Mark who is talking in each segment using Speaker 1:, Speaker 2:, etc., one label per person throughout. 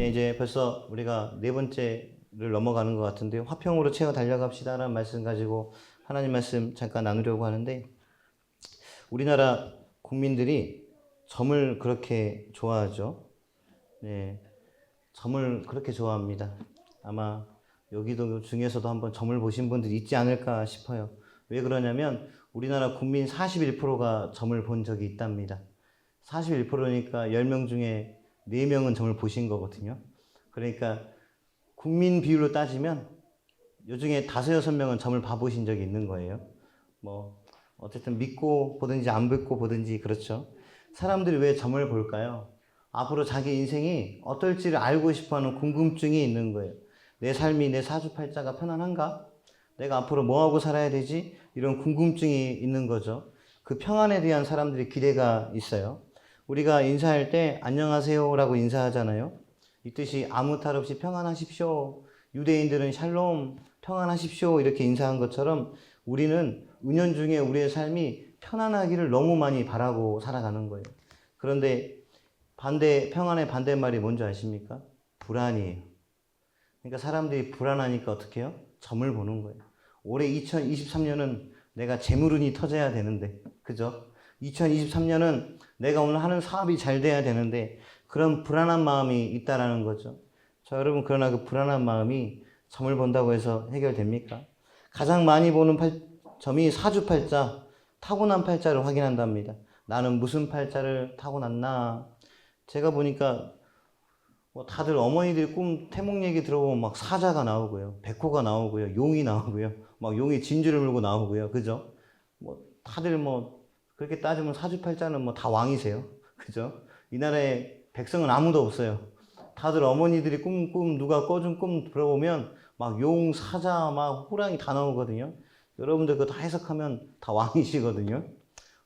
Speaker 1: 예, 이제 벌써 우리가 네 번째를 넘어가는 것 같은데 화평으로 채워 달려갑시다라는 말씀 가지고 하나님 말씀 잠깐 나누려고 하는데 우리나라 국민들이 점을 그렇게 좋아하죠. 네, 점을 그렇게 좋아합니다. 아마 여기도 중에서도 한번 점을 보신 분들이 있지 않을까 싶어요. 왜 그러냐면 우리나라 국민 41%가 점을 본 적이 있답니다. 41%니까 10명 중에 4명은 점을 보신 거거든요. 그러니까 국민 비율로 따지면 요 중에 다섯 여섯 명은 점을 봐보신 적이 있는 거예요. 뭐 어쨌든 믿고 보든지 안 믿고 보든지 그렇죠. 사람들이 왜 점을 볼까요? 앞으로 자기 인생이 어떨지를 알고 싶어하는 궁금증이 있는 거예요. 내 삶이 내 사주팔자가 편안한가? 내가 앞으로 뭐 하고 살아야 되지? 이런 궁금증이 있는 거죠. 그 평안에 대한 사람들의 기대가 있어요. 우리가 인사할 때 안녕하세요라고 인사하잖아요. 이 뜻이 아무 탈 없이 평안하십시오. 유대인들은 샬롬 평안하십시오 이렇게 인사한 것처럼 우리는 은연중에 우리의 삶이 편안하기를 너무 많이 바라고 살아가는 거예요. 그런데 반대 평안의 반대말이 뭔지 아십니까? 불안이에요. 그러니까 사람들이 불안하니까 어떻게 해요? 점을 보는 거예요. 올해 2023년은 내가 재물운이 터져야 되는데, 그죠? 2023년은 내가 오늘 하는 사업이 잘 돼야 되는데, 그런 불안한 마음이 있다라는 거죠. 자, 여러분, 그러나 그 불안한 마음이 점을 본다고 해서 해결됩니까? 가장 많이 보는 팔, 점이 사주팔자, 타고난 팔자를 확인한답니다. 나는 무슨 팔자를 타고났나? 제가 보니까 뭐 다들 어머니들 꿈 태몽 얘기 들어보면 막 사자가 나오고요, 백호가 나오고요, 용이 나오고요, 막 용이 진주를 물고 나오고요, 그죠? 뭐 다들 뭐 그렇게 따지면 사주팔자는 뭐 다 왕이세요, 그죠? 이 나라에 백성은 아무도 없어요. 다들 어머니들이 꿈, 꿈 누가 꿔준 꿈 들어보면 막 용, 사자, 막 호랑이 다 나오거든요. 여러분들 그거 다 해석하면 다 왕이시거든요.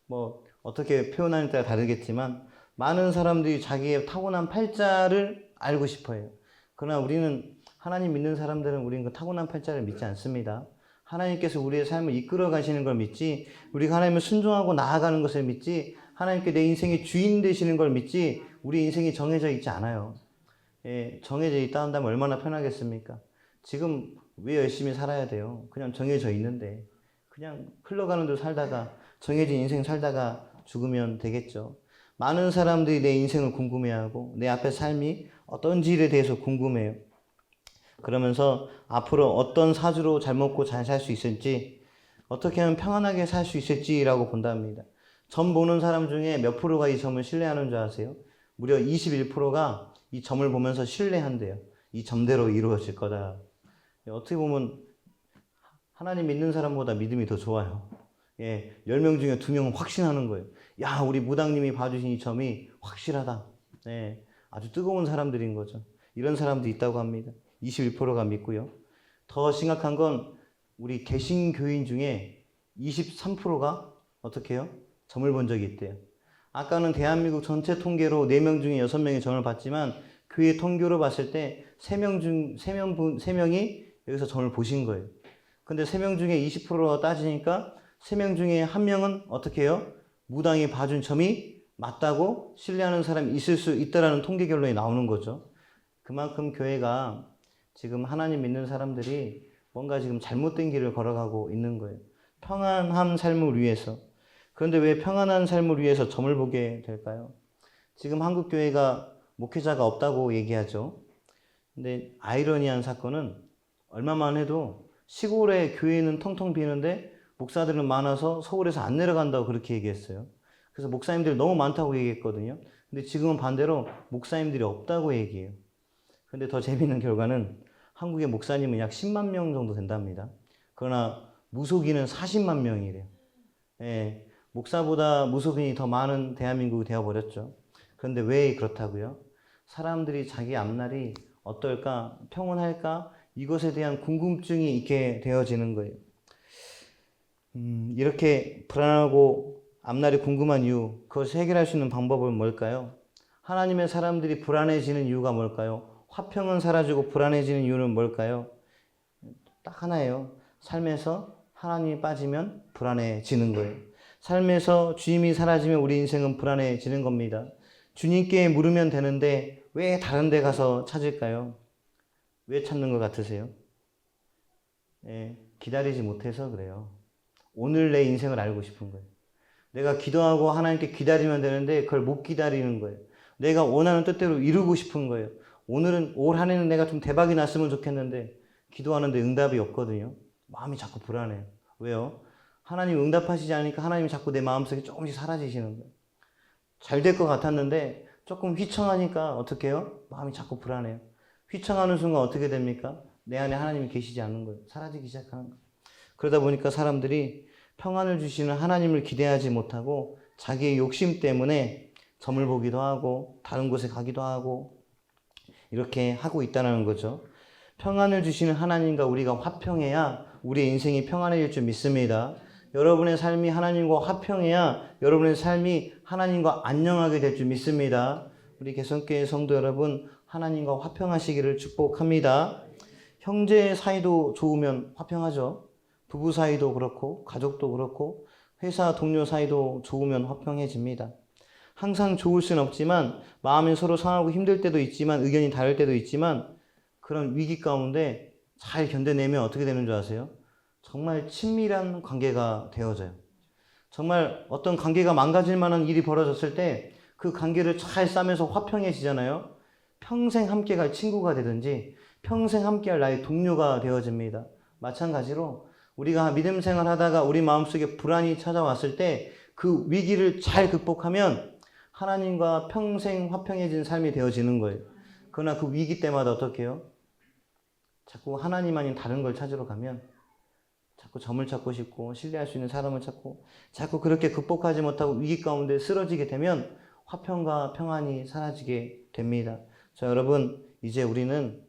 Speaker 1: 뭐 어떻게 표현하는 따라 다르겠지만 많은 사람들이 자기의 타고난 팔자를 알고 싶어 해요. 그러나 우리는 하나님 믿는 사람들은 우리는 그 타고난 팔자를 믿지 않습니다. 하나님께서 우리의 삶을 이끌어 가시는 걸 믿지, 우리가 하나님을 순종하고 나아가는 것을 믿지, 하나님께 내 인생의 주인 되시는 걸 믿지, 우리 인생이 정해져 있지 않아요. 예, 정해져 있다 한다면 얼마나 편하겠습니까? 지금 왜 열심히 살아야 돼요? 그냥 정해져 있는데, 그냥 흘러가는 대로 살다가, 정해진 인생 살다가 죽으면 되겠죠. 많은 사람들이 내 인생을 궁금해하고 내 앞에 삶이 어떤지에 대해서 궁금해요. 그러면서 앞으로 어떤 사주로 잘 먹고 잘 살 수 있을지, 어떻게 하면 평안하게 살 수 있을지라고 본답니다. 점 보는 사람 중에 몇 프로가 이 점을 신뢰하는 줄 아세요? 무려 21%가 이 점을 보면서 신뢰한대요. 이 점대로 이루어질 거다. 어떻게 보면 하나님 믿는 사람보다 믿음이 더 좋아요. 예, 10명 중에 2명은 확신하는 거예요. 야, 우리 무당님이 봐주신 이 점이 확실하다. 예, 아주 뜨거운 사람들인 거죠. 이런 사람도 있다고 합니다. 21%가 믿고요. 더 심각한 건 우리 개신교인 중에 23%가 어떻게 해요? 점을 본 적이 있대요. 아까는 대한민국 전체 통계로 4명 중에 6명이 점을 봤지만 교회 통계로 봤을 때 3명 중 3명 분 3명이 여기서 점을 보신 거예요. 근데 3명 중에 20%가 따지니까 3명 중에 1명은 어떻게 해요? 무당이 봐준 점이 맞다고 신뢰하는 사람이 있을 수 있다라는 통계 결론이 나오는 거죠. 그만큼 교회가 지금 하나님 믿는 사람들이 뭔가 지금 잘못된 길을 걸어가고 있는 거예요. 평안한 삶을 위해서. 그런데 왜 평안한 삶을 위해서 점을 보게 될까요? 지금 한국 교회가 목회자가 없다고 얘기하죠. 근데 아이러니한 사건은 얼마만 해도 시골의 교회는 텅텅 비는데 목사들은 많아서 서울에서 안 내려간다고 그렇게 얘기했어요. 그래서 목사님들이 너무 많다고 얘기했거든요. 근데 지금은 반대로 목사님들이 없다고 얘기해요. 근데 더 재밌는 결과는 한국의 목사님은 약 10만 명 정도 된답니다. 그러나 무속인은 40만 명이래요. 예, 목사보다 무속인이 더 많은 대한민국이 되어버렸죠. 그런데 왜 그렇다고요? 사람들이 자기 앞날이 어떨까, 평온할까, 이것에 대한 궁금증이 있게 되어지는 거예요. 음, 이렇게 불안하고 앞날이 궁금한 이유, 그것을 해결할 수 있는 방법은 뭘까요? 하나님의 사람들이 불안해지는 이유가 뭘까요? 화평은 사라지고 불안해지는 이유는 뭘까요? 딱 하나예요. 삶에서 하나님이 빠지면 불안해지는 거예요. 삶에서 주님이 사라지면 우리 인생은 불안해지는 겁니다. 주님께 물으면 되는데 왜 다른 데 가서 찾을까요? 왜 찾는 것 같으세요? 예, 기다리지 못해서 그래요. 오늘 내 인생을 알고 싶은 거예요. 내가 기도하고 하나님께 기다리면 되는데 그걸 못 기다리는 거예요. 내가 원하는 뜻대로 이루고 싶은 거예요. 오늘은 올 한 해는 내가 좀 대박이 났으면 좋겠는데 기도하는데 응답이 없거든요. 마음이 자꾸 불안해요. 왜요? 하나님 응답하시지 않으니까 하나님이 자꾸 내 마음속에 조금씩 사라지시는 거예요. 잘 될 것 같았는데 조금 휘청하니까 어떻게 해요? 마음이 자꾸 불안해요. 휘청하는 순간 어떻게 됩니까? 내 안에 하나님이 계시지 않는 거예요. 사라지기 시작하는 거예요. 그러다 보니까 사람들이 평안을 주시는 하나님을 기대하지 못하고 자기의 욕심 때문에 점을 보기도 하고 다른 곳에 가기도 하고 이렇게 하고 있다는 거죠. 평안을 주시는 하나님과 우리가 화평해야 우리의 인생이 평안해질 줄 믿습니다. 여러분의 삶이 하나님과 화평해야 여러분의 삶이 하나님과 안녕하게 될 줄 믿습니다. 우리 개성교회 성도 여러분, 하나님과 화평하시기를 축복합니다. 형제 사이도 좋으면 화평하죠. 부부 사이도 그렇고, 가족도 그렇고, 회사 동료 사이도 좋으면 화평해집니다. 항상 좋을 수는 없지만, 마음이 서로 상하고 힘들 때도 있지만, 의견이 다를 때도 있지만, 그런 위기 가운데 잘 견뎌내면 어떻게 되는 줄 아세요? 정말 친밀한 관계가 되어져요. 정말 어떤 관계가 망가질 만한 일이 벌어졌을 때 그 관계를 잘 싸면서 화평해지잖아요. 평생 함께 갈 친구가 되든지 평생 함께 할 나의 동료가 되어집니다. 마찬가지로 우리가 믿음 생활 하다가 우리 마음속에 불안이 찾아왔을 때 그 위기를 잘 극복하면 하나님과 평생 화평해진 삶이 되어지는 거예요. 그러나 그 위기 때마다 어떻게 해요? 자꾸 하나님 아닌 다른 걸 찾으러 가면 자꾸 점을 찾고 싶고 신뢰할 수 있는 사람을 찾고 자꾸 그렇게 극복하지 못하고 위기 가운데 쓰러지게 되면 화평과 평안이 사라지게 됩니다. 자, 여러분, 이제 우리는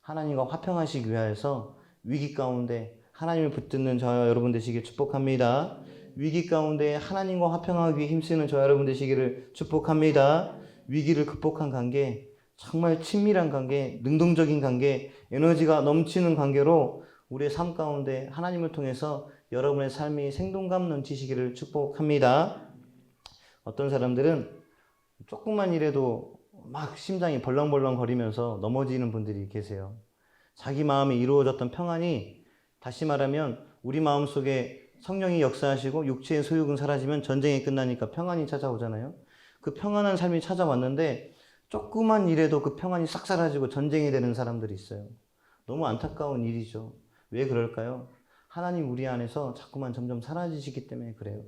Speaker 1: 하나님과 화평하시기 위하여서 위기 가운데 하나님을 붙드는 저와 여러분 되시길 축복합니다. 위기 가운데 하나님과 화평하기 힘쓰는 저와 여러분 되시기를 축복합니다. 위기를 극복한 관계, 정말 친밀한 관계, 능동적인 관계, 에너지가 넘치는 관계로 우리의 삶 가운데 하나님을 통해서 여러분의 삶이 생동감 넘치시기를 축복합니다. 어떤 사람들은 조금만 일해도 막 심장이 벌렁벌렁 거리면서 넘어지는 분들이 계세요. 자기 마음에 이루어졌던 평안이 다시 말하면 우리 마음 속에 성령이 역사하시고 육체의 소욕은 사라지면 전쟁이 끝나니까 평안이 찾아오잖아요. 그 평안한 삶이 찾아왔는데 조그만 일에도 그 평안이 싹 사라지고 전쟁이 되는 사람들이 있어요. 너무 안타까운 일이죠. 왜 그럴까요? 하나님 우리 안에서 자꾸만 점점 사라지시기 때문에 그래요.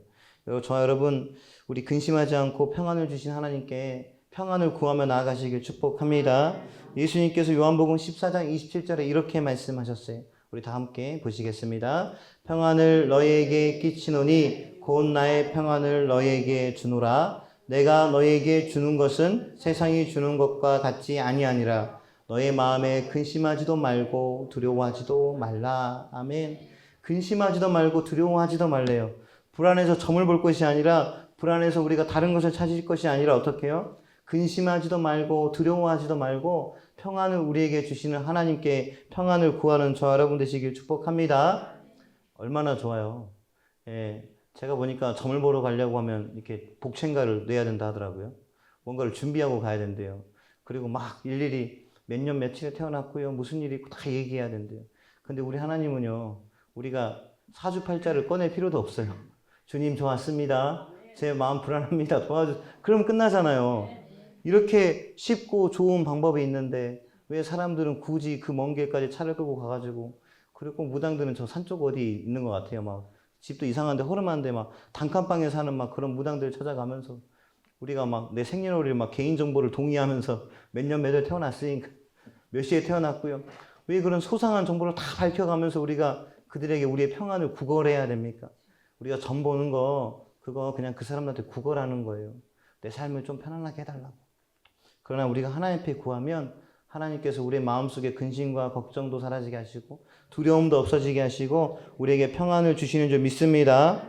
Speaker 1: 저 여러분, 우리 근심하지 않고 평안을 주신 하나님께 평안을 구하며 나아가시길 축복합니다. 예수님께서 요한복음 14장 27절에 이렇게 말씀하셨어요. 우리 다 함께 보시겠습니다. 평안을 너희에게 끼치노니 곧 나의 평안을 너희에게 주노라. 내가 너희에게 주는 것은 세상이 주는 것과 같지 아니하니라. 너의 마음에 근심하지도 말고 두려워하지도 말라. 아멘. 근심하지도 말고 두려워하지도 말래요. 불안해서 점을 볼 것이 아니라 불안해서 우리가 다른 것을 찾을 것이 아니라 어떻게 해요? 근심하지도 말고 두려워하지도 말고 평안을 우리에게 주시는 하나님께 평안을 구하는 저 여러분 되시길 축복합니다. 얼마나 좋아요. 예, 제가 보니까 점을 보러 가려고 하면 이렇게 복채인가를 내야 된다 하더라고요. 뭔가를 준비하고 가야 된대요. 그리고 막 일일이 몇 년 며칠에 태어났고요. 무슨 일이 있고 다 얘기해야 된대요. 근데 우리 하나님은요. 우리가 사주팔자를 꺼낼 필요도 없어요. 주님 저 왔습니다. 제 마음 불안합니다. 도와주. 그럼 끝나잖아요. 이렇게 쉽고 좋은 방법이 있는데 왜 사람들은 굳이 그 먼 길까지 차를 끌고 가가지고 그리고 무당들은 저 산 쪽 어디 있는 것 같아요. 막 집도 이상한데 허름한데 막 단칸방에 사는 막 그런 무당들 찾아가면서 우리가 막 내 생년월일 막 개인 정보를 동의하면서 몇 년 몇 월 태어났으니까 몇 시에 태어났고요. 왜 그런 소상한 정보를 다 밝혀가면서 우리가 그들에게 우리의 평안을 구걸해야 됩니까? 우리가 점 보는 거 그거 그냥 그 사람들한테 구걸하는 거예요. 내 삶을 좀 편안하게 해달라고. 그러나 우리가 하나님 앞에 구하면 하나님께서 우리의 마음속에 근심과 걱정도 사라지게 하시고 두려움도 없어지게 하시고 우리에게 평안을 주시는 줄 믿습니다.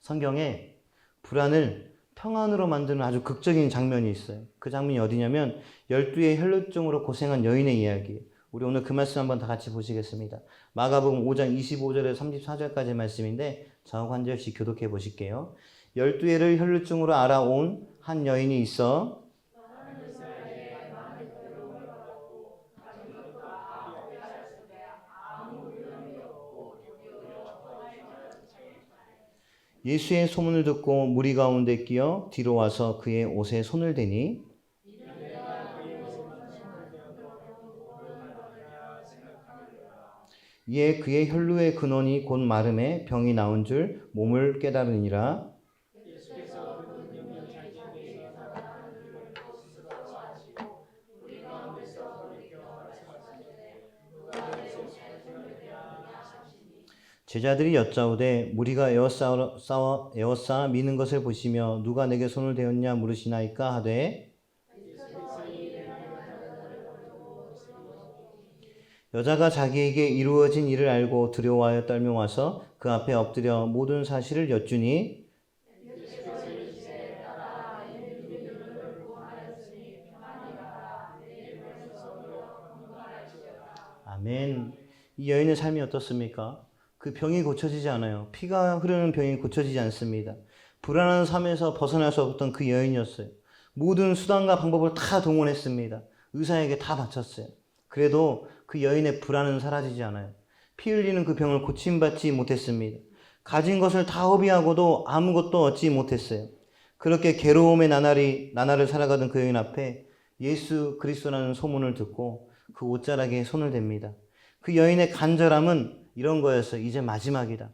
Speaker 1: 성경에 불안을 평안으로 만드는 아주 극적인 장면이 있어요. 그 장면이 어디냐면 열두의 혈루증으로 고생한 여인의 이야기. 우리 오늘 그 말씀 한번 다 같이 보시겠습니다. 마가복음 5장 25절에 34절까지 말씀인데 저하고 한 절씩 교독해 보실게요. 열두 해를 혈루증으로 알아온 한 여인이 있어 예수의 소문을 듣고 무리 가운데 끼어 뒤로 와서 그의 옷에 손을 대니 이에 그의 혈루의 근원이 곧 마름에 병이 나온 줄 몸을 깨달으니라 제자들이 여짜오되 무리가 에워싸 싸워 에워싸 미는 것을 보시며 누가 내게 손을 대었냐 물으시나이까 하되 여자가 자기에게 이루어진 일을 알고 두려워하여 떨며 와서 그 앞에 엎드려 모든 사실을 여쭈니 아멘. 이 여인의 삶이 어떻습니까? 그 병이 고쳐지지 않아요. 피가 흐르는 병이 고쳐지지 않습니다. 불안한 삶에서 벗어나서 어떤 그 여인이었어요. 모든 수단과 방법을 다 동원했습니다. 의사에게 다 바쳤어요. 그래도 그 여인의 불안은 사라지지 않아요. 피 흘리는 그 병을 고침받지 못했습니다. 가진 것을 다 허비하고도 아무것도 얻지 못했어요. 그렇게 괴로움의 나날이, 나날을 살아가던 그 여인 앞에 예수 그리스도라는 소문을 듣고 그 옷자락에 손을 댑니다. 그 여인의 간절함은 이런 거였어요. 이제 마지막이다.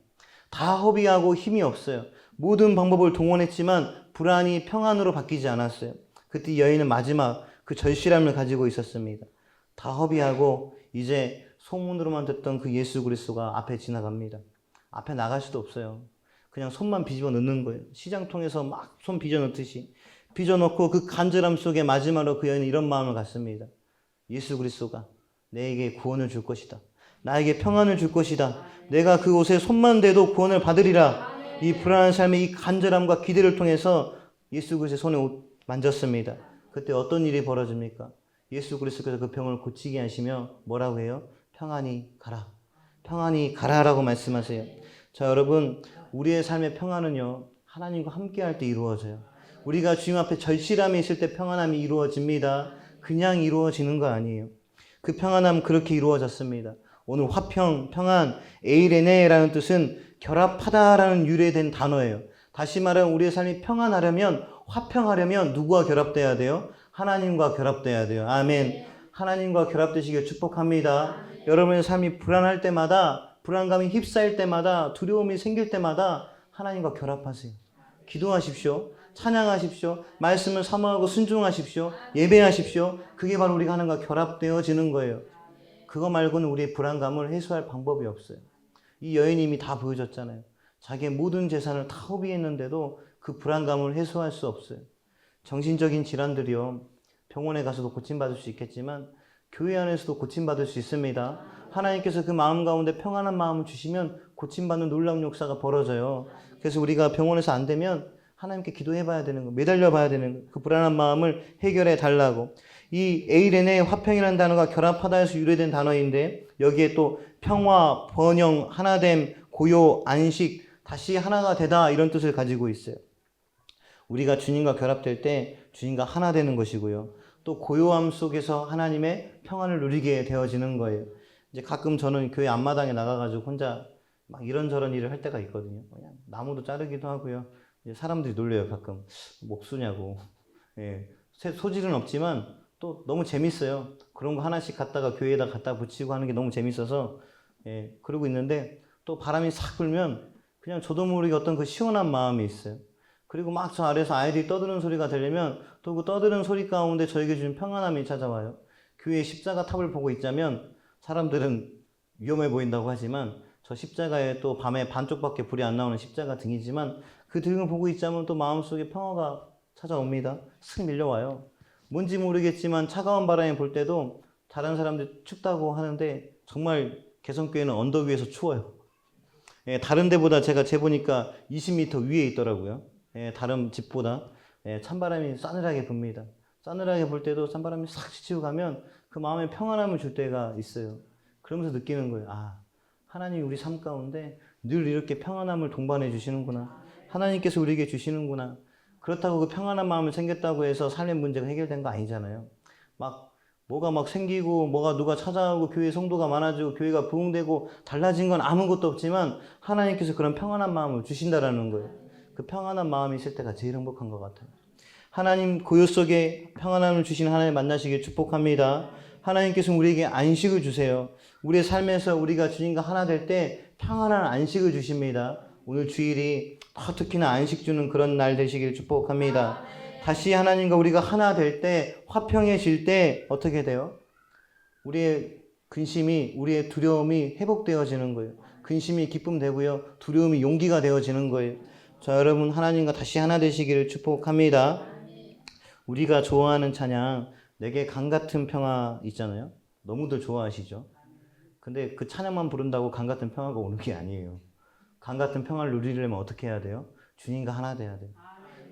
Speaker 1: 다 허비하고 힘이 없어요. 모든 방법을 동원했지만 불안이 평안으로 바뀌지 않았어요. 그때 여인은 마지막 그 절실함을 가지고 있었습니다. 다 허비하고 이제 소문으로만 듣던 그 예수 그리스도가 앞에 지나갑니다. 앞에 나갈 수도 없어요. 그냥 손만 비집어 넣는 거예요. 시장통에서 막 손 비져 넣듯이 비져 넣고 그 간절함 속에 마지막으로 그 여인은 이런 마음을 갖습니다. 예수 그리스도가 내게 구원을 줄 것이다. 나에게 평안을 줄 것이다. 내가 그 옷에 손만 대도 구원을 받으리라. 이 불안한 삶의 이 간절함과 기대를 통해서 예수 그리스도의 손에 옷 만졌습니다. 그때 어떤 일이 벌어집니까? 예수 그리스도께서 그 병을 고치게 하시며 뭐라고 해요? 평안히 가라. 평안히 가라라고 말씀하세요. 자, 여러분, 우리의 삶의 평안은요, 하나님과 함께 할 때 이루어져요. 우리가 주님 앞에 절실함이 있을 때 평안함이 이루어집니다. 그냥 이루어지는 거 아니에요. 그 평안함 그렇게 이루어졌습니다. 오늘 화평, 평안, 에이레네라는 뜻은 결합하다라는 유래된 단어예요. 다시 말하면 우리의 삶이 평안하려면, 화평하려면 누구와 결합돼야 돼요? 하나님과 결합돼야 돼요. 아멘. 하나님과 결합되시길 축복합니다. 여러분의 삶이 불안할 때마다, 불안감이 휩싸일 때마다, 두려움이 생길 때마다 하나님과 결합하세요. 기도하십시오. 찬양하십시오. 말씀을 사모하고 순종하십시오. 예배하십시오. 그게 바로 우리가 하나님과 결합되어지는 거예요. 그거 말고는 우리의 불안감을 해소할 방법이 없어요. 이 여인이 이미 다 보여줬잖아요. 자기의 모든 재산을 다 허비했는데도 그 불안감을 해소할 수 없어요. 정신적인 질환들이요. 병원에 가서도 고침받을 수 있겠지만 교회 안에서도 고침받을 수 있습니다. 하나님께서 그 마음 가운데 평안한 마음을 주시면 고침받는 놀라운 역사가 벌어져요. 그래서 우리가 병원에서 안 되면 하나님께 기도해 봐야 되는 거, 매달려 봐야 되는 거, 그 불안한 마음을 해결해 달라고. 이 에이렌의 화평이라는 단어가 결합하다에서 유래된 단어인데 여기에 또 평화, 번영, 하나됨, 고요, 안식, 다시 하나가 되다 이런 뜻을 가지고 있어요. 우리가 주님과 결합될 때 주님과 하나 되는 것이고요. 또 고요함 속에서 하나님의 평안을 누리게 되어지는 거예요. 이제 가끔 저는 교회 앞마당에 나가가지고 혼자 막 이런저런 일을 할 때가 있거든요. 그냥 나무도 자르기도 하고요. 사람들이 놀려요, 가끔. 목수냐고. 예. 소질은 없지만 또 너무 재밌어요. 그런 거 하나씩 갖다가 교회에다 갖다 붙이고 하는 게 너무 재밌어서, 예. 그러고 있는데 또 바람이 싹 불면 그냥 저도 모르게 어떤 그 시원한 마음이 있어요. 그리고 막 저 아래에서 아이들이 떠드는 소리가 들리면 또 그 떠드는 소리 가운데 저에게 주는 평안함이 찾아와요. 교회 십자가 탑을 보고 있자면 사람들은 위험해 보인다고 하지만 저 십자가에 또 밤에 반쪽밖에 불이 안 나오는 십자가 등이지만 그 등을 보고 있자면 또 마음속에 평화가 찾아옵니다. 슥 밀려와요. 뭔지 모르겠지만 차가운 바람이 불 때도 다른 사람들 춥다고 하는데 정말 개성교회는 언덕 위에서 추워요. 예, 다른 데보다 제가 재보니까 20m 위에 있더라고요. 예, 다른 집보다 예, 찬바람이 싸늘하게 붑니다. 싸늘하게 불 때도 찬바람이 싹 스치고 가면 그 마음에 평안함을 줄 때가 있어요. 그러면서 느끼는 거예요. 아, 하나님이 우리 삶 가운데 늘 이렇게 평안함을 동반해 주시는구나. 하나님께서 우리에게 주시는구나. 그렇다고 그 평안한 마음을 생겼다고 해서 삶의 문제가 해결된 거 아니잖아요. 막 뭐가 막 생기고 뭐가 누가 찾아오고 교회 성도가 많아지고 교회가 부흥되고 달라진 건 아무것도 없지만 하나님께서 그런 평안한 마음을 주신다라는 거예요. 그 평안한 마음이 있을 때가 제일 행복한 것 같아요. 하나님 고요 속에 평안함을 주신 하나님 만나시길 축복합니다. 하나님께서 우리에게 안식을 주세요. 우리의 삶에서 우리가 주님과 하나 될 때 평안한 안식을 주십니다. 오늘 주일이 더 특히나 안식 주는 그런 날 되시길 축복합니다. 다시 하나님과 우리가 하나 될 때 화평해질 때 어떻게 돼요? 우리의 근심이 우리의 두려움이 회복되어지는 거예요. 근심이 기쁨 되고요. 두려움이 용기가 되어지는 거예요. 자, 여러분 하나님과 다시 하나 되시기를 축복합니다. 우리가 좋아하는 찬양 내게 강 같은 평화 있잖아요. 너무들 좋아하시죠. 근데 그 찬양만 부른다고 강 같은 평화가 오는 게 아니에요. 강 같은 평화를 누리려면 어떻게 해야 돼요? 주님과 하나 돼야 돼요.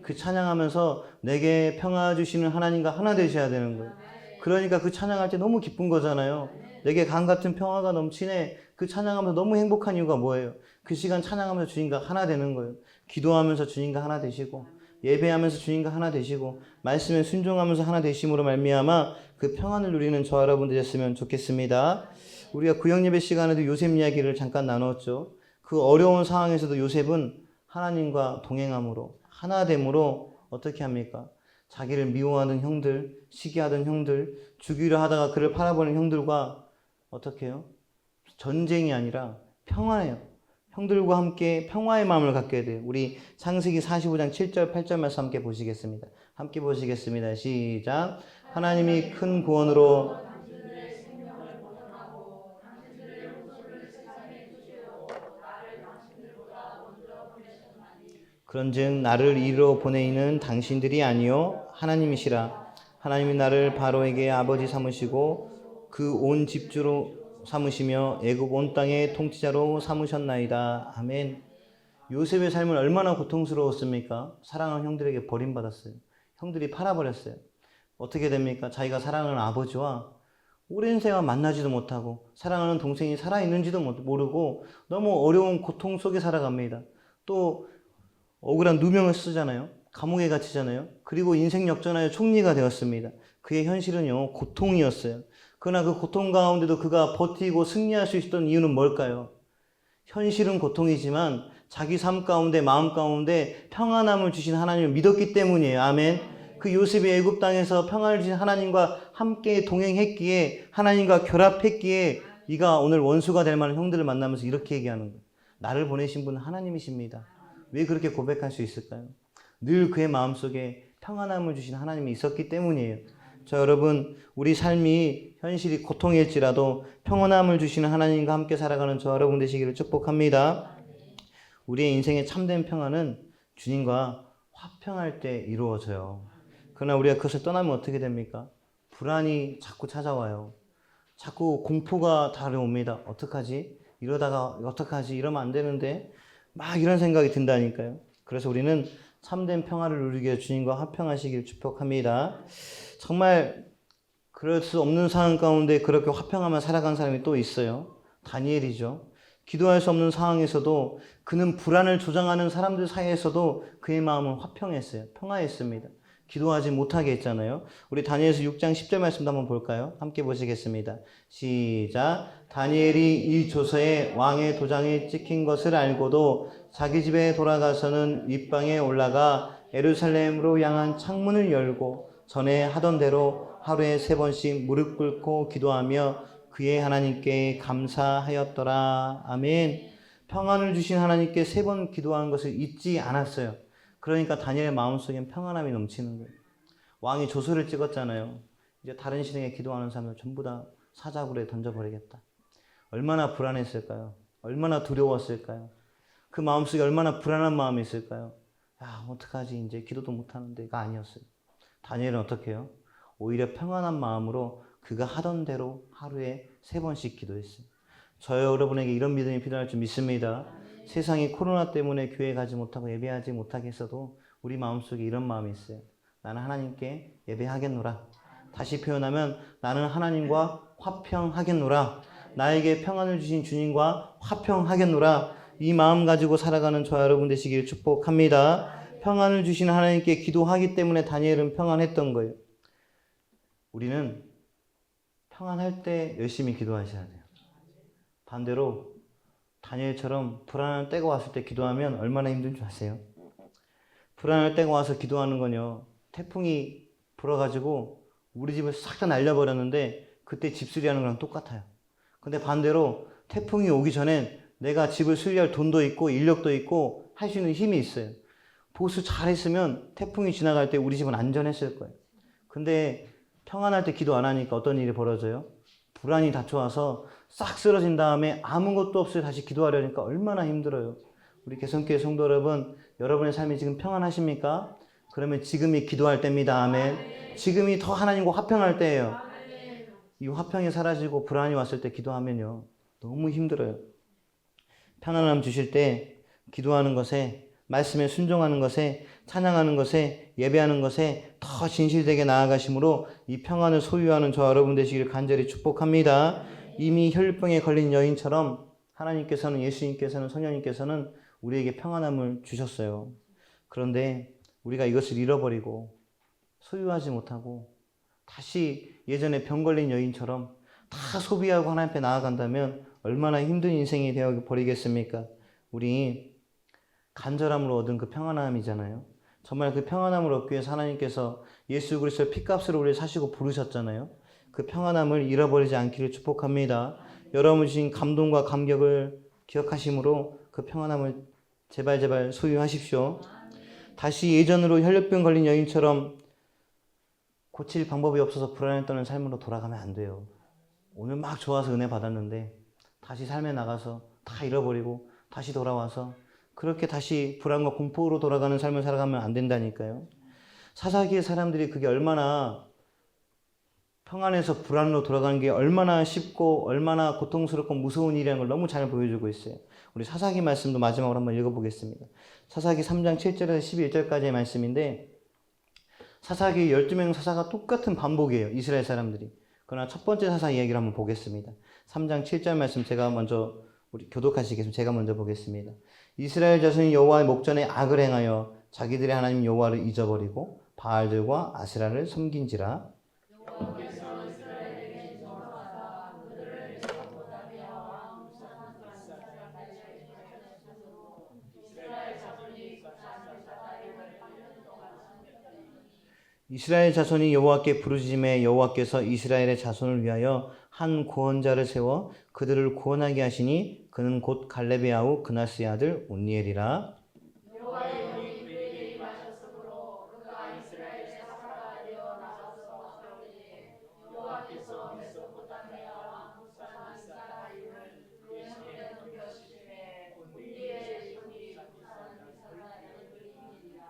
Speaker 1: 그 찬양하면서 내게 평화 주시는 하나님과 하나 되셔야 되는 거예요. 그러니까 그 찬양할 때 너무 기쁜 거잖아요. 내게 강 같은 평화가 넘치네. 그 찬양하면서 너무 행복한 이유가 뭐예요? 그 시간 찬양하면서 주님과 하나 되는 거예요. 기도하면서 주님과 하나 되시고 예배하면서 주님과 하나 되시고 말씀에 순종하면서 하나 되심으로 말미암아 그 평안을 누리는 저 여러분 되셨으면 좋겠습니다. 우리가 구역 예배 시간에도 요셉 이야기를 잠깐 나눴죠. 그 어려운 상황에서도 요셉은 하나님과 동행함으로 하나됨으로 어떻게 합니까? 자기를 미워하는 형들, 시기하던 형들, 죽이려 하다가 그를 팔아버린 형들과 어떻게 해요? 전쟁이 아니라 평안해요. 형들과 함께 평화의 마음을 갖게 돼요. 우리 창세기 45장 7절 8절 말씀 함께 보시겠습니다. 함께 보시겠습니다. 시작. 하나님이 큰 구원으로 그런즉 나를 이리로 보내이는 당신들이 아니요 하나님이시라. 하나님이 나를 바로에게 아버지 삼으시고 그 온 집주로 삼으시며 애굽 온 땅의 통치자로 삼으셨나이다. 아멘. 요셉의 삶은 얼마나 고통스러웠습니까? 사랑하는 형들에게 버림받았어요. 형들이 팔아버렸어요. 어떻게 됩니까? 자기가 사랑하는 아버지와 오랜 세월 만나지도 못하고 사랑하는 동생이 살아있는지도 모르고 너무 어려운 고통 속에 살아갑니다. 또 억울한 누명을 쓰잖아요. 감옥에 갇히잖아요. 그리고 인생 역전하여 총리가 되었습니다. 그의 현실은요, 고통이었어요. 그러나 그 고통 가운데도 그가 버티고 승리할 수 있었던 이유는 뭘까요? 현실은 고통이지만 자기 삶 가운데 마음 가운데 평안함을 주신 하나님을 믿었기 때문이에요. 아멘. 그 요셉이 애굽 땅에서 평안을 주신 하나님과 함께 동행했기에 하나님과 결합했기에 이가 오늘 원수가 될 만한 형들을 만나면서 이렇게 얘기하는 거예요. 나를 보내신 분은 하나님이십니다. 왜 그렇게 고백할 수 있을까요? 늘 그의 마음속에 평안함을 주신 하나님이 있었기 때문이에요. 자, 여러분, 우리 삶이 현실이 고통일지라도 평안함을 주시는 하나님과 함께 살아가는 저 여러분 되시기를 축복합니다. 우리의 인생의 참된 평안은 주님과 화평할 때 이루어져요. 그러나 우리가 그것을 떠나면 어떻게 됩니까? 불안이 자꾸 찾아와요. 자꾸 공포가 달려옵니다. 어떡하지? 이러다가 어떡하지? 이러면 안 되는데 막 이런 생각이 든다니까요. 그래서 우리는 참된 평화를 위해 주님과 화평하시길 축복합니다. 정말 그럴 수 없는 상황 가운데 그렇게 화평하며 살아간 사람이 또 있어요. 다니엘이죠. 기도할 수 없는 상황에서도 그는 불안을 조장하는 사람들 사이에서도 그의 마음은 화평했어요. 평화했습니다. 기도하지 못하게 했잖아요. 우리 다니엘서 6장 10절 말씀도 한번 볼까요? 함께 보시겠습니다. 시작. 다니엘이 이 조서에 왕의 도장이 찍힌 것을 알고도 자기 집에 돌아가서는 윗방에 올라가 에루살렘으로 향한 창문을 열고 전에 하던 대로 하루에 세 번씩 무릎 꿇고 기도하며 그의 하나님께 감사하였더라. 아멘. 평안을 주신 하나님께 세 번 기도한 것을 잊지 않았어요. 그러니까 다니엘의 마음속엔 평안함이 넘치는 거예요. 왕이 조서를 찍었잖아요. 이제 다른 신에게 기도하는 사람을 전부 다 사자굴에 던져버리겠다. 얼마나 불안했을까요? 얼마나 두려웠을까요? 그 마음속에 얼마나 불안한 마음이 있을까요? 야, 어떡하지? 이제 기도도 못하는데가 아니었어요. 다니엘은 어떻게 해요? 오히려 평안한 마음으로 그가 하던 대로 하루에 세 번씩 기도했어요. 저 여러분에게 이런 믿음이 필요할 줄 믿습니다. 세상이 코로나 때문에 교회 가지 못하고 예배하지 못하게 했어도 우리 마음속에 이런 마음이 있어요. 나는 하나님께 예배하겠노라. 다시 표현하면 나는 하나님과 화평하겠노라. 나에게 평안을 주신 주님과 화평하겠노라. 이 마음 가지고 살아가는 저 여러분 되시길 축복합니다. 평안을 주신 하나님께 기도하기 때문에 다니엘은 평안했던 거예요. 우리는 평안할 때 열심히 기도하셔야 돼요. 반대로 다니엘처럼 불안한 때가 왔을 때 기도하면 얼마나 힘든 줄 아세요? 불안할 때가 와서 기도하는 건요. 태풍이 불어가지고 우리 집을 싹 다 날려버렸는데 그때 집 수리하는 거랑 똑같아요. 근데 반대로 태풍이 오기 전엔 내가 집을 수리할 돈도 있고 인력도 있고 할 수 있는 힘이 있어요. 보수 잘했으면 태풍이 지나갈 때 우리 집은 안전했을 거예요. 근데 평안할 때 기도 안 하니까 어떤 일이 벌어져요? 불안이 닥쳐와서 싹 쓰러진 다음에 아무것도 없이 다시 기도하려니까 얼마나 힘들어요. 우리 개성교회 성도 여러분, 여러분의 삶이 지금 평안하십니까? 그러면 지금이 기도할 때입니다. 아멘. 지금이 더 하나님과 화평할 때예요. 이 화평이 사라지고 불안이 왔을 때 기도하면요. 너무 힘들어요. 편안함 주실 때 기도하는 것에 말씀에 순종하는 것에 찬양하는 것에 예배하는 것에 더 진실되게 나아가심으로 이 평안을 소유하는 저 여러분 되시기를 간절히 축복합니다. 이미 혈병에 걸린 여인처럼 하나님께서는 예수님께서는 성령님께서는 우리에게 평안함을 주셨어요. 그런데 우리가 이것을 잃어버리고 소유하지 못하고 다시 예전에 병 걸린 여인처럼 다 소비하고 하나님 앞에 나아간다면 얼마나 힘든 인생이 되어 버리겠습니까? 우리 간절함으로 얻은 그 평안함이잖아요. 정말 그 평안함을 얻기 위해서 하나님께서 예수 그리스도의 피값으로 우리를 사시고 부르셨잖아요. 그 평안함을 잃어버리지 않기를 축복합니다. 여러분 주신 감동과 감격을 기억하심으로 그 평안함을 제발 제발 소유하십시오. 다시 예전으로 혈류병 걸린 여인처럼 고칠 방법이 없어서 떠는 삶으로 돌아가면 안 돼요. 오늘 막 좋아서 은혜 받았는데 다시 삶에 나가서 다 잃어버리고 다시 돌아와서 그렇게 다시 불안과 공포로 돌아가는 삶을 살아가면 안 된다니까요. 사사기의 사람들이 그게 얼마나 평안에서 불안으로 돌아가는 게 얼마나 쉽고 얼마나 고통스럽고 무서운 일이라는 걸 너무 잘 보여주고 있어요. 우리 사사기 말씀도 마지막으로 한번 읽어보겠습니다. 사사기 3장 7절에서 11절까지의 말씀인데 사사기 12명 사사가 똑같은 반복이에요. 이스라엘 사람들이. 그러나 첫 번째 사사 이야기를 한번 보겠습니다. 3장 7절 말씀 제가 먼저 우리 교독하시겠습니다. 제가 먼저 보겠습니다. 이스라엘 자손이 여호와의 목전에 악을 행하여 자기들의 하나님 여호와를 잊어버리고 바알들과 아스라를 섬긴지라. 이스라엘 자손이 여호와께 부르짖음에 여호와께서 이스라엘의 자손을 위하여 한 구원자를 세워 그들을 구원하게 하시니 그는 곧 갈렙의 아우 그나스의 아들 온니엘이라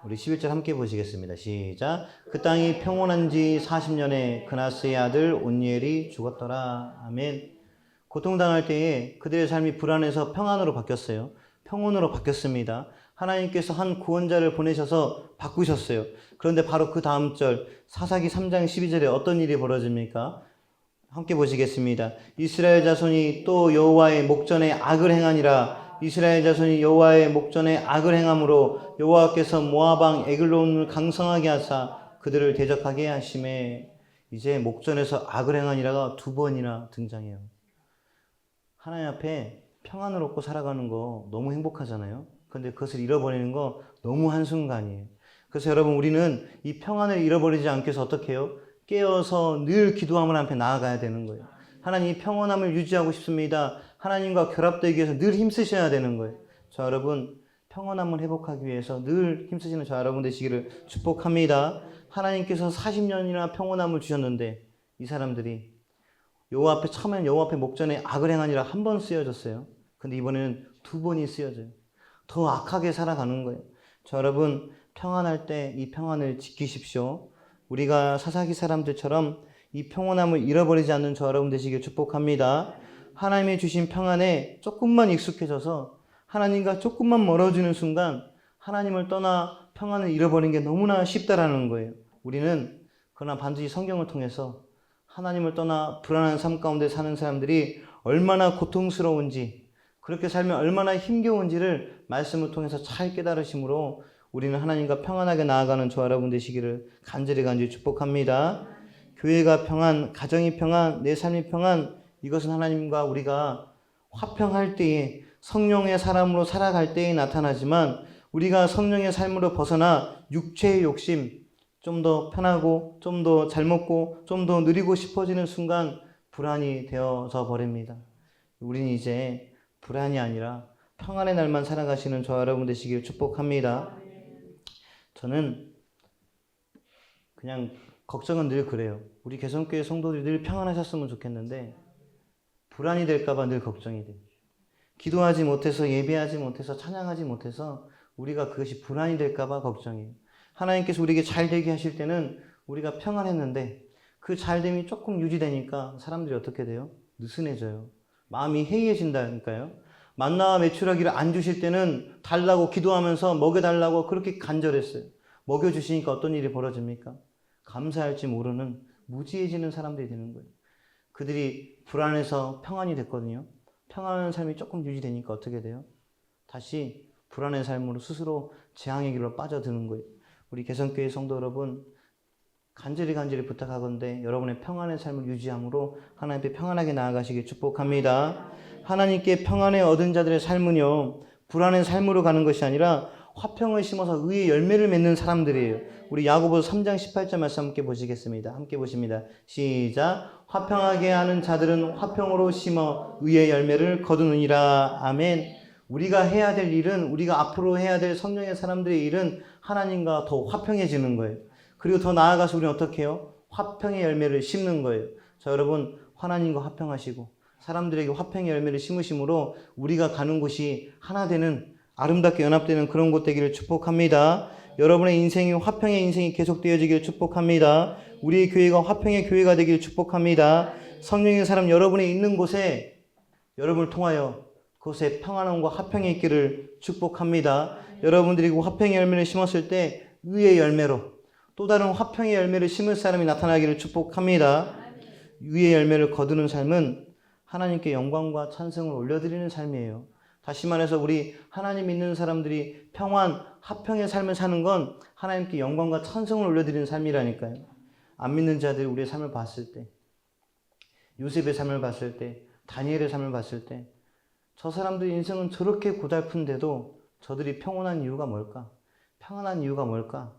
Speaker 1: 우리 11절 함께 보시겠습니다. 시작. 그 땅이 평온한 지 40년에 그나스의 아들 온니엘이 죽었더라. 아멘. 고통당할 때에 그들의 삶이 불안해서 평안으로 바뀌었어요. 평온으로 바뀌었습니다. 하나님께서 한 구원자를 보내셔서 바꾸셨어요. 그런데 바로 그 다음 절 사사기 3장 12절에 어떤 일이 벌어집니까? 함께 보시겠습니다. 이스라엘 자손이 또 여호와의 목전에 악을 행하니라 이스라엘 자손이 여호와의 목전에 악을 행함으로 여호와께서 왕 에글론을 강성하게 하사 그들을 대적하게 하심에 이제 목전에서 악을 행하니라가 두 번이나 등장해요. 하나님 앞에 평안을 얻고 살아가는 거 너무 행복하잖아요. 근데 그것을 잃어버리는 거 너무 한순간이에요. 그래서 여러분 우리는 이 평안을 잃어버리지 않기 위해서 어떻게 해요? 깨어서 늘 기도함을 앞에 나아가야 되는 거예요. 하나님 이 평온함을 유지하고 싶습니다. 하나님과 결합되기 위해서 늘 힘쓰셔야 되는 거예요. 저 여러분 평온함을 회복하기 위해서 늘 힘쓰시는 저 여러분 되시기를 축복합니다. 하나님께서 40년이나 평온함을 주셨는데 이 사람들이 여호와 앞에 처음엔 여호와 앞에 목전에 악을 행하니라 한 번 쓰여졌어요. 근데 이번에는 두 번이 쓰여져요. 더 악하게 살아가는 거예요. 저 여러분 평안할 때 이 평안을 지키십시오. 우리가 사사기 사람들처럼 이 평온함을 잃어버리지 않는 저 여러분 되시길 축복합니다. 하나님의 주신 평안에 조금만 익숙해져서 하나님과 조금만 멀어지는 순간 하나님을 떠나 평안을 잃어버린 게 너무나 쉽다라는 거예요. 우리는 그러나 반드시 성경을 통해서 하나님을 떠나 불안한 삶 가운데 사는 사람들이 얼마나 고통스러운지 그렇게 살면 얼마나 힘겨운지를 말씀을 통해서 잘 깨달으심으로 우리는 하나님과 평안하게 나아가는 저 여러분 되시기를 간절히 간절히 축복합니다. 교회가 평안, 가정이 평안, 내 삶이 평안, 이것은 하나님과 우리가 화평할 때에 성령의 사람으로 살아갈 때에 나타나지만 우리가 성령의 삶으로 벗어나 육체의 욕심, 좀 더 편하고, 좀 더 잘 먹고, 좀 더 누리고 싶어지는 순간 불안이 되어서 버립니다. 우린 이제 불안이 아니라 평안의 날만 살아가시는 저 여러분 되시길 축복합니다. 저는 그냥 걱정은 늘 그래요. 우리 개성교회 성도들이 늘 평안하셨으면 좋겠는데 불안이 될까봐 늘 걱정이 돼요. 기도하지 못해서 예배하지 못해서 찬양하지 못해서 우리가 그것이 불안이 될까봐 걱정이에요. 하나님께서 우리에게 잘 되게 하실 때는 우리가 평안했는데 그 잘됨이 조금 유지되니까 사람들이 어떻게 돼요? 느슨해져요. 마음이 해이해진다니까요. 만나와 매출하기를 안 주실 때는 달라고 기도하면서 먹여달라고 그렇게 간절했어요. 먹여주시니까 어떤 일이 벌어집니까? 감사할지 모르는 무지해지는 사람들이 되는 거예요. 그들이 불안해서 평안이 됐거든요. 평안한 삶이 조금 유지되니까 어떻게 돼요? 다시 불안한 삶으로 스스로 재앙의 길로 빠져드는 거예요. 우리 개성교회 성도 여러분, 간절히 간절히 부탁하건대 여러분의 평안의 삶을 유지함으로 하나님께 평안하게 나아가시길 축복합니다. 하나님께 평안에 얻은 자들의 삶은요, 불안의 삶으로 가는 것이 아니라 화평을 심어서 의의 열매를 맺는 사람들이에요. 우리 야고보서 3장 18절 말씀 함께 보시겠습니다. 함께 보십니다. 시작. 화평하게 하는 자들은 화평으로 심어 의의 열매를 거두느니라. 아멘. 우리가 해야 될 일은 우리가 앞으로 해야 될 성령의 사람들의 일은 하나님과 더 화평해지는 거예요. 그리고 더 나아가서 우리는 어떻게 해요? 화평의 열매를 심는 거예요. 자, 여러분, 하나님과 화평하시고 사람들에게 화평의 열매를 심으심으로 우리가 가는 곳이 하나 되는 아름답게 연합되는 그런 곳 되기를 축복합니다. 여러분의 인생이 화평의 인생이 계속되어지기를 축복합니다. 우리의 교회가 화평의 교회가 되기를 축복합니다. 성령의 사람 여러분이 있는 곳에 여러분을 통하여 그곳에 평안함과 화평이 있기를 축복합니다. 여러분들이 그 화평의 열매를 심었을 때 의의 열매로 또 다른 화평의 열매를 심을 사람이 나타나기를 축복합니다. 의의 열매를 거두는 삶은 하나님께 영광과 찬성을 올려드리는 삶이에요. 다시 말해서 우리 하나님 믿는 사람들이 평안, 화평의 삶을 사는 건 하나님께 영광과 찬성을 올려드리는 삶이라니까요. 안 믿는 자들이 우리의 삶을 봤을 때, 요셉의 삶을 봤을 때, 다니엘의 삶을 봤을 때, 저 사람들 인생은 저렇게 고달픈데도 저들이 평온한 이유가 뭘까? 평안한 이유가 뭘까?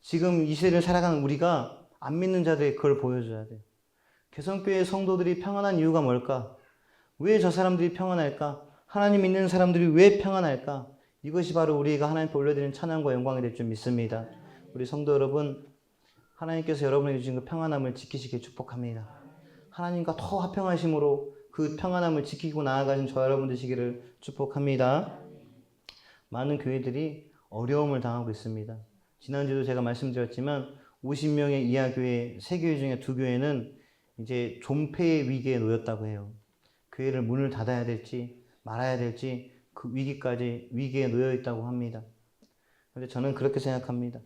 Speaker 1: 지금 이 시대를 살아가는 우리가 안 믿는 자들이 그걸 보여줘야 돼. 개성교회 성도들이 평안한 이유가 뭘까? 왜 저 사람들이 평안할까? 하나님 믿는 사람들이 왜 평안할까? 이것이 바로 우리가 하나님께 올려드리는 찬양과 영광이 될 줄 믿습니다. 우리 성도 여러분, 하나님께서 여러분에게 주신 그 평안함을 지키시길 축복합니다. 하나님과 더 화평하심으로 그 평안함을 지키고 나아가신 저 여러분 되시기를 축복합니다. 많은 교회들이 어려움을 당하고 있습니다. 지난주도 제가 말씀드렸지만 50명의 이하 교회 세 교회 중에 두 교회는 이제 존폐의 위기에 놓였다고 해요. 교회를 문을 닫아야 될지 말아야 될지 그 위기까지 위기에 놓여 있다고 합니다. 그런데 저는 그렇게 생각합니다.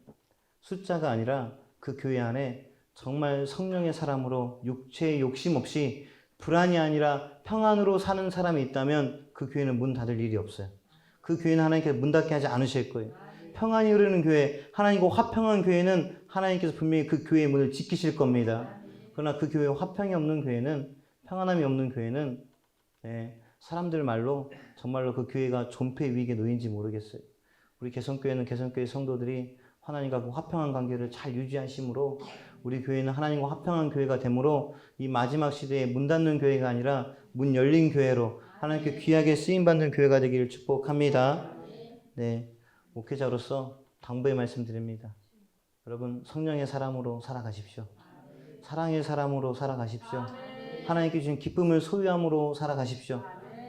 Speaker 1: 숫자가 아니라 그 교회 안에 정말 성령의 사람으로 육체의 욕심 없이 불안이 아니라 평안으로 사는 사람이 있다면 그 교회는 문 닫을 일이 없어요. 그 교회는 하나님께서 문 닫게 하지 않으실 거예요. 평안이 흐르는 교회, 하나님과 화평한 교회는 하나님께서 분명히 그 교회의 문을 지키실 겁니다. 그러나 그 교회 화평이 없는 교회는 평안함이 없는 교회는 예, 사람들 말로 정말로 그 교회가 존폐 위기에 놓인지 모르겠어요. 우리 개성교회는 개성교회 성도들이 하나님과 그 화평한 관계를 잘 유지하심으로 우리 교회는 하나님과 화평한 교회가 되므로 이 마지막 시대에 문 닫는 교회가 아니라 문 열린 교회로 하나님께 귀하게 쓰임 받는 교회가 되기를 축복합니다. 네, 목회자로서 당부의 말씀드립니다. 여러분 성령의 사람으로 살아가십시오. 사랑의 사람으로 살아가십시오. 하나님께 주신 기쁨을 소유함으로 살아가십시오.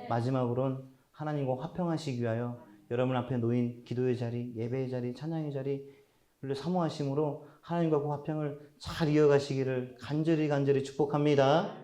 Speaker 1: 마지막으로는 하나님과 화평하시기 위하여 여러분 앞에 놓인 기도의 자리, 예배의 자리, 찬양의 자리를 사모하심으로 하나님과 그 화평을 잘 이어가시기를 간절히 간절히 축복합니다.